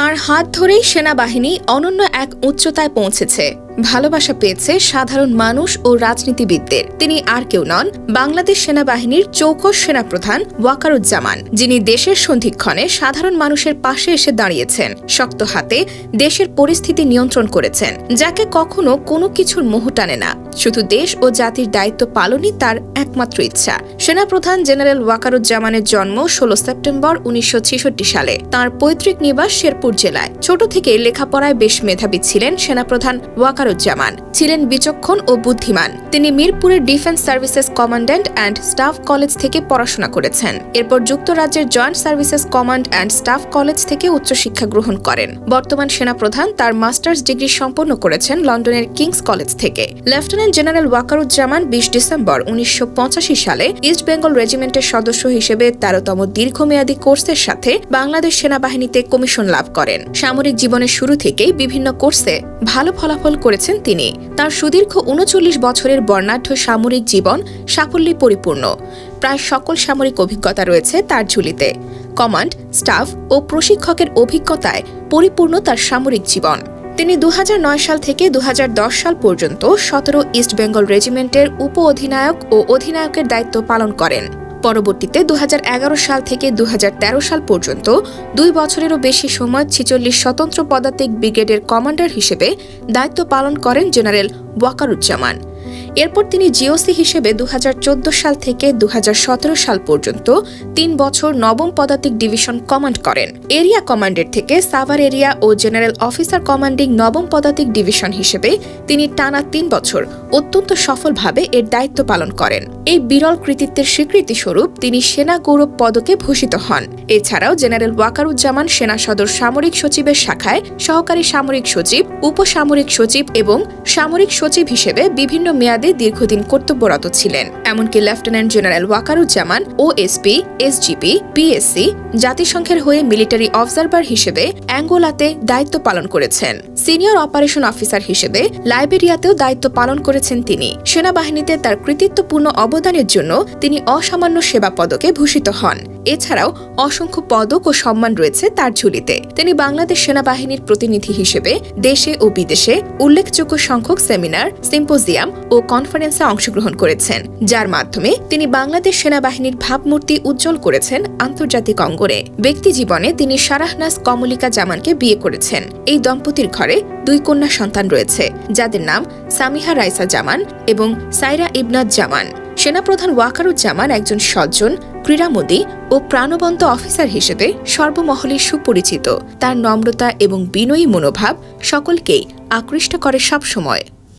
তার হাত ধরেই সেনাবাহিনী অনন্য এক উচ্চতায় পৌঁছেছে। ভালোবাসা পেয়েছে সাধারণ মানুষ ও রাজনীতিবিদদের। তিনি আর কেউ নন, বাংলাদেশ সেনাবাহিনীর চৌকস সেনাপ্রধান ওয়াকারুজ্জামান, যিনি দেশের সন্ধিক্ষণে সাধারণ মানুষের পাশে এসে দাঁড়িয়েছেন, শক্ত হাতে দেশের পরিস্থিতি নিয়ন্ত্রণ করেছেন, যাকে কখনো কোনো কিছুর মোহ টানে না। শুধু দেশ ও জাতির দায়িত্ব পালনই তার একমাত্র ইচ্ছা। সেনাপ্রধান জেনারেল ওয়াকারুজ্জামানের জন্ম ষোলো সেপ্টেম্বর উনিশশো ছেষট্টি সালে। তার পৈতৃক নিবাস শেরপুর জেলায়। ছোট থেকে লেখাপড়ায় বেশ মেধাবী ছিলেন সেনাপ্রধান ওয়াকারুজ্জামান ছিলেন বিচক্ষণ ও বুদ্ধিমান। তিনি মিরপুরের defence services commandant and staff college থেকে পড়াশোনা করেছেন। এরপর যুক্তরাজ্যের joint services command and staff college থেকে উচ্চশিক্ষা গ্রহণ করেন। বর্তমান সেনাপ্রধান তার মাস্টার্স ডিগ্রি সম্পন্ন করেছেন লন্ডনের কিংস কলেজ থেকে। লেফটেন্যান্ট জেনারেল ওয়াকারুজ্জামান বিশ ডিসেম্বর উনিশশো পঁচাশি সালে ইস্ট বেঙ্গল রেজিমেন্টের সদস্য হিসেবে তেরোতম দীর্ঘমেয়াদী কোর্সের সাথে বাংলাদেশ সেনাবাহিনীতে কমিশন লাভ করেন। সামরিক জীবনের শুরু থেকেই বিভিন্ন কোর্সে ভালো ফলাফল করেছেন তিনি। তার সুদীর্ঘ উনচল্লিশ বছরের বর্ণাঢ্য সামরিক জীবন সাফল্যে পরিপূর্ণ প্রায় সকল সামরিক অভিজ্ঞতা রয়েছে তার ঝুলিতে। কমান্ড, স্টাফ ও প্রশিক্ষকের অভিজ্ঞতায় পরিপূর্ণ তার সামরিক জীবন। তিনি দু হাজার নয় সাল থেকে দু হাজার দশ সাল পর্যন্ত সতেরো ইস্ট বেঙ্গল রেজিমেন্টের উপ অধিনায়ক ও অধিনায়কের দায়িত্ব পালন করেন। পরবর্তীতে দু হাজার এগারো সাল থেকে দু হাজার তেরো সাল পর্যন্ত দুই বছরেরও বেশি সময় ছিচল্লিশ স্বতন্ত্র পদাতিক ব্রিগেডের কমান্ডার হিসেবে দায়িত্ব পালন করেন জেনারেল ওয়াকারুজ্জামান। এরপর তিনি জিওসি হিসেবে দু হাজার চোদ্দ সাল থেকে দু হাজার সতেরো সাল পর্যন্ত তিন বছর নবম পদাতিক ডিভিশন কমান্ড করেন। এরিয়া কমান্ডের থেকে সাভার এরিয়া ও জেনারেল অফিসার কমান্ডিং নবম পদাতিক ডিভিশন হিসেবে তিনি টানা তিন বছর অত্যন্ত সফলভাবে এর দায়িত্ব পালন করেন। এই বিরল কৃতিত্বের স্বীকৃতি স্বরূপ তিনি সেনা গৌরব পদকে ভূষিত হন। এছাড়াও জেনারেল ওয়াকারুজ্জামান সেনা সদর সামরিক সচিবের শাখায় সহকারী সামরিক সচিব, উপসামরিক সচিব এবং সামরিক সচিব হিসেবে বিভিন্ন মেয়াদে দীর্ঘদিন কর্তব্যরত ছিলেন। এমনকি লেফটেন্যান্ট জেনারেল ওয়াকারুজ্জামান ও ওএসপি, এসজিপি, পিএসসি, জাতিসংঘের হয়ে মিলিটারি অবজারভার হিসেবে অ্যাঙ্গোলাতে দায়িত্ব পালন করেছেন। সিনিয়র অপারেশন অফিসার হিসেবে লাইবেরিয়াতেও দায়িত্ব পালন করেছেন তিনি। সেনাবাহিনীতে তার কৃতিত্বপূর্ণ অবদানের জন্য তিনি অসামান্য সেবা পদকে ভূষিত হন। এছাড়াও অসংখ্য পদক ও সম্মান রয়েছে তার ঝুলিতে। তিনি বাংলাদেশ সেনাবাহিনীর প্রতিনিধি হিসেবে দেশে ও বিদেশে উল্লেখযোগ্য সংখ্যক সেমিনার, সিম্পোজিয়াম ও কনফারেন্সে অংশগ্রহণ করেছেন, যার মাধ্যমে তিনি বাংলাদেশ সেনাবাহিনীর ভাবমূর্তি উজ্জ্বল করেছেন আন্তর্জাতিক অঙ্গনে। ব্যক্তি জীবনে তিনি সারাহনাস কমলিকা জামানকে বিয়ে করেছেন। এই দম্পতির ঘরে দুই কন্যা সন্তান রয়েছে, যাদের নাম সামিহা রাইসা জামান এবং সাইরা ইবনাত জামান। সেনাপ্রধান ওয়াকারুজ্জামান একজন সজ্জন, ক্রীড়ামোদী ও প্রাণবন্ত অফিসার হিসেবে সর্বমহলে সুপরিচিত। তার নম্রতা এবং বিনয়ী মনোভাব সকলকেই আকৃষ্ট করে সবসময়।